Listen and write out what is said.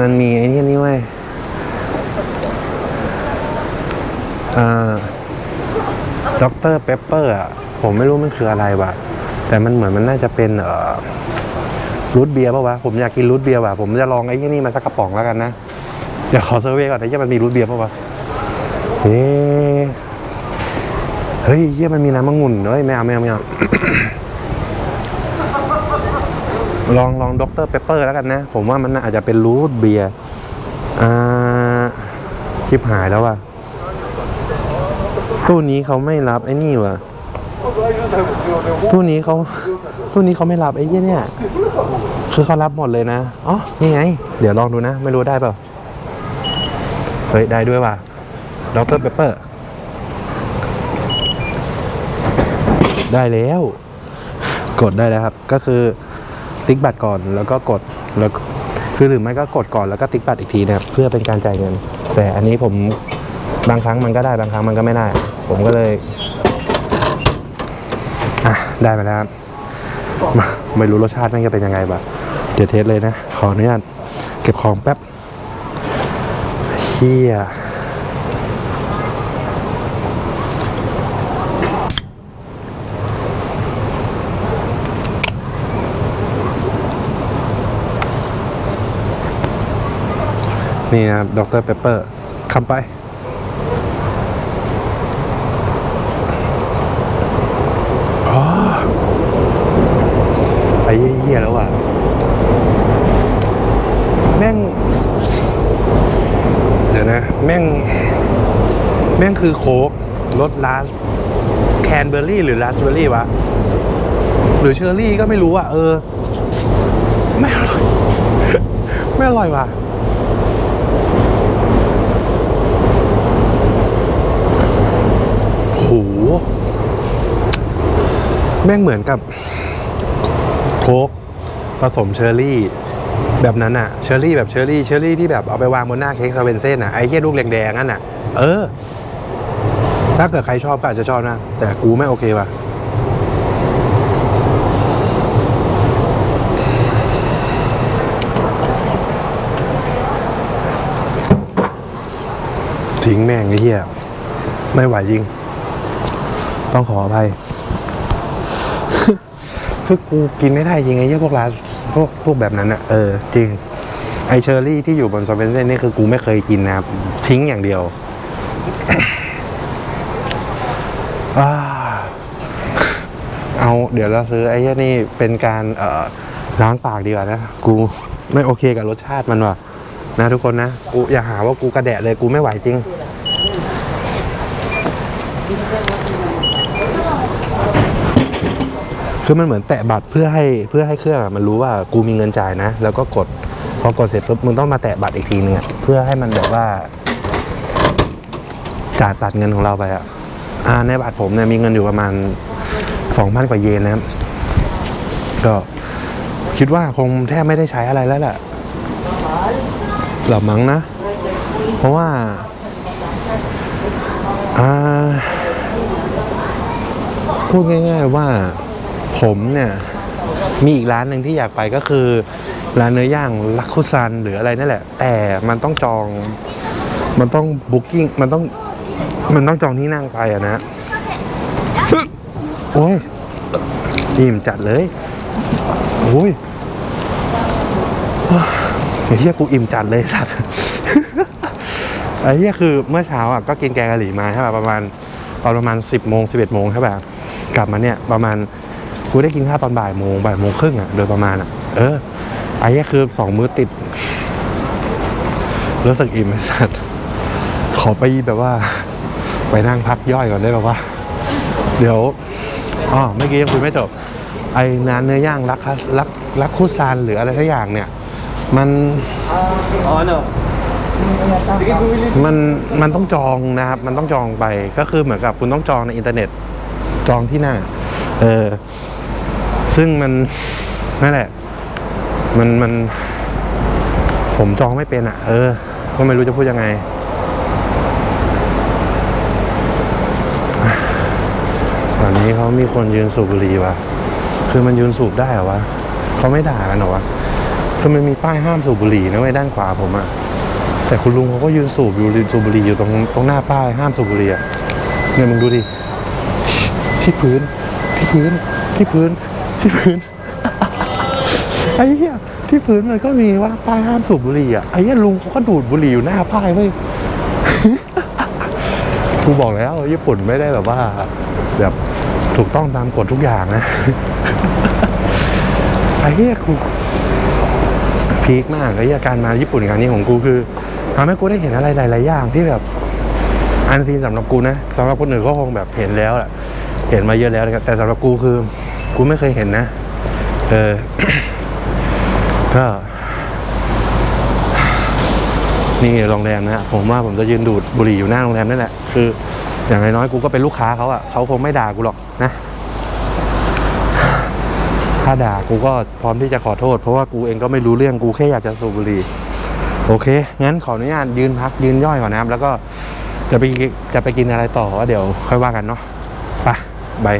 มันมีไอ้นี่นี่เว้ยอ่าด็อกเตอร์เปปเปอร์อะ ผมไม่รู้มันคืออะไรว่ะแต่มันเหมือนมันน่าจะเป็นเอ่อรูทเบียร์ป่าวะ ผมอยากกินรูทเบียร์ว่ะ ผมจะลองไอ้ที่นี่มาสักกระป๋องแล้วกันนะ เดี๋ยวขอเซอร์เวยก่อนนะเหี้ยมันมีรูทเบียร์ป่าวะ เฮ้เฮ้ยเหี้ยมันมีน้ำมะงุ่นเฮ้ยไม่เอาไม่เอาไม่เอา ลองลองด็อกเตอร์เปเปอร์แล้วกันนะ ผมว่ามันอาจจะเป็นรูทเบียร์ชิบหายแล้วว่ะ ตู้นี้เขาไม่รับไอ้นี่ว่ะ ตู้นี้เขาตู้นี้เขาไม่รับไอ้เนี่ย คือเขารับหมดเลยนะ อ๋อ นี่ไง เดี๋ยวลองดูนะ ไม่รู้ได้เปล่า เฮ้ย ได้ด้วยว่ะด็อกเตอร์เปเปอร์ ได้แล้ว กดได้แล้วครับ ก็คือ ติ๊กบัตรก่อนแล้วก็กดแล้วคือหรือไม่ก็กดก่อนแล้วก็ติ๊กบัตรอีกทีนะครับเพื่อเป็นการจ่ายเงิน แต่อันนี้ผมบางครั้งมันก็ได้บางครั้งมันก็ไม่ได้ ผมก็เลยอะได้มาแล้วครับมาไม่รู้รสชาติมันจะเป็นยังไงบ้างเดี๋ยวเทสเลยนะ ขออนุญาตเก็บของแป๊บเฮีย นี่นะครับดรเปเปอร์คำไป อ๋อไปเยี่ยแล้วอะ แม่ง เดี๋ยวนะ แม่ง แม่งคือโค้กรสลาสแคนเบอร์รี่หรือลาสเบอร์รี่วะ หรือเชอร์รี่ก็ไม่รู้อะ เออ ไม่อร่อย ไม่อร่อยว่ะ โหแม่งเหมือนกับโค้กผสมเชอร์รี่ แบบนั้นอะเชอร์รี่แบบเชอร์รี่เชอร์รี่ที่แบบเอาไปวางบนหน้าเค้กซาเวนเซ่นอะไอ้เหี้ยลูกแดงๆนั่นอะเออ ถ้าเกิดใครชอบก็อาจจะชอบนะ แต่กูไม่โอเคว่ะ ทิ้งแม่งไอ้เหี้ยไม่ไหวจริง ต้องขออภัยคือกูกินไม่ได้จริงไอ้เหี้ยพวกร้านพวกพวกแบบนั้นอะเออจริง ไอเชอร์รี่ที่อยู่บนซอฟเวนเซนนี่คือกูไม่เคยกินนะครับทิ้งอย่างเดียวอเอาเดี๋ยวเราซื้อไอ้เหี้ยนี่เป็นการเอ่อล้างปากดีกว่านะ กูไม่โอเคกับรสชาติมันว่ะ นะทุกคนนะกูอย่าหาว่ากูกระแดะเลยกูไม่ไหวจริง คือมันเหมือนแตะบัตรเพื่อให้เพื่อให้เครื่องมันรู้ว่ากูมีเงินจ่ายนะ แล้วก็กดพอกดเสร็จปุ๊บมึงต้องมาแตะบัตรอีกทีนึงอะเพื่อให้มันแบบว่าจ่ายตัดเงินของเราไปอะอ่าในบัตรผมเนี่ยมีเงินอยู่ประมาณสองพันกว่าเยนนะครับ ก็คิดว่าคงแทบไม่ได้ใช้อะไรแล้วแหละ หลับมั้งนะ เพราะว่าพูดง่ายๆว่าผมเนี่ยมีอีกร้านหนึ่งที่อยากไปก็คือ ร้านเนื้อย่างลักคุซันหรืออะไรนั่นแหละ แต่มันต้องจองมันต้องบุ๊กิ้งมันต้องมันต้องจองที่นั่งไปอะนะโอ้ยอิ่มจัดเลยโอ้ย เหี้ยกูอิ่มจัดเลยสัตว์ไอ้เหี้ยคือเมื่อเช้าอะก็กินแกงกะหรี่มาใช่ป่ะประมาณตอนประมาณสิบโมงสิบเอ็ดโมงใช่ป่ะกลับมาเนี่ยประมาณกูได้กินข้าวตอนบ่ายโมงบ่ายโมงครึ่งอะโดยประมาณอะ เออไอ้เหี้ยคือสองมื้อติดรู้สึกอิ่มไอ้สัตว์ขอไปแบบว่า ไปนั่งพักย่อยก่อนได้แบบว่าเดี๋ยวอ๋อเมื่อกี้ยังคุยไม่จบไอ้นานเนื้อย่างรักคัสรักรักคุซานหรืออะไรสักอย่างเนี่ย มัน Oh no. Sige, bumili. มันมันต้องจองนะครับ มันต้องจองไปก็คือเหมือนกับคุณต้องจองในอินเทอร์เน็ตจองที่หน้า เออ ซึ่งมันนั่นแหละ มันมัน ผมจองไม่เป็นอะ เออ ก็ไม่รู้จะพูดยังไง ตอนนี้เขามีคนยืนสูบบุหรี่วะ คือมันยืนสูบได้เหรอวะเขาไม่ด่ากันเหรอวะ คือมันมีป้ายห้ามสูบบุหรี่นะเว้ยด้านขวาผมอะแต่คุณลุงเขาก็ยืนสูบอยู่สูบบุหรี่อยู่ตรงตรงหน้าป้ายห้ามสูบบุหรี่อะเนี่ยมึงดูดิที่พื้นที่พื้นที่พื้นที่พื้นไอ้เหี้ยที่พื้นมันก็มีว่าป้ายห้ามสูบบุหรี่อะไอ้เหี้ยลุงเขาก็ดูดบุหรี่อยู่หน้าป้ายเว้ยกูบอกแล้วญี่ปุ่นไม่ได้แบบว่า แบบถูกต้องตามกฎทุกอย่างนะไอ้เหี้ยกู พีคมากเหี้ยการมาญี่ปุ่นครั้งนี้ของกูคือทำให้กูได้เห็นอะไรหลาย ๆ อย่างที่แบบอันซีนสำหรับกูนะสำหรับคนอื่นก็คงแบบเห็นแล้วแหละเห็นมาเยอะแล้วครับแต่สำหรับกูคือกูไม่เคยเห็นนะ เออก็นี่โรงแรมนะผมว่าผมจะยืนดูดบุหรี่อยู่หน้าโรงแรมนั่นแหละคือ อย่างน้อยๆกูก็เป็นลูกค้าเขาอะเขาคงไม่ด่ากูหรอกนะ ถ้าด่ากูก็พร้อมที่จะขอโทษ เพราะว่ากูเองก็ไม่รู้เรื่องกูแค่อยากจะสูบบุหรี่โอเค งั้นขออนุญาตยืนพักยืนย่อยก่อนนะครับ แล้วก็จะไปจะไปกินอะไรต่อว่าเดี๋ยวค่อยว่ากันเนาะไปบาย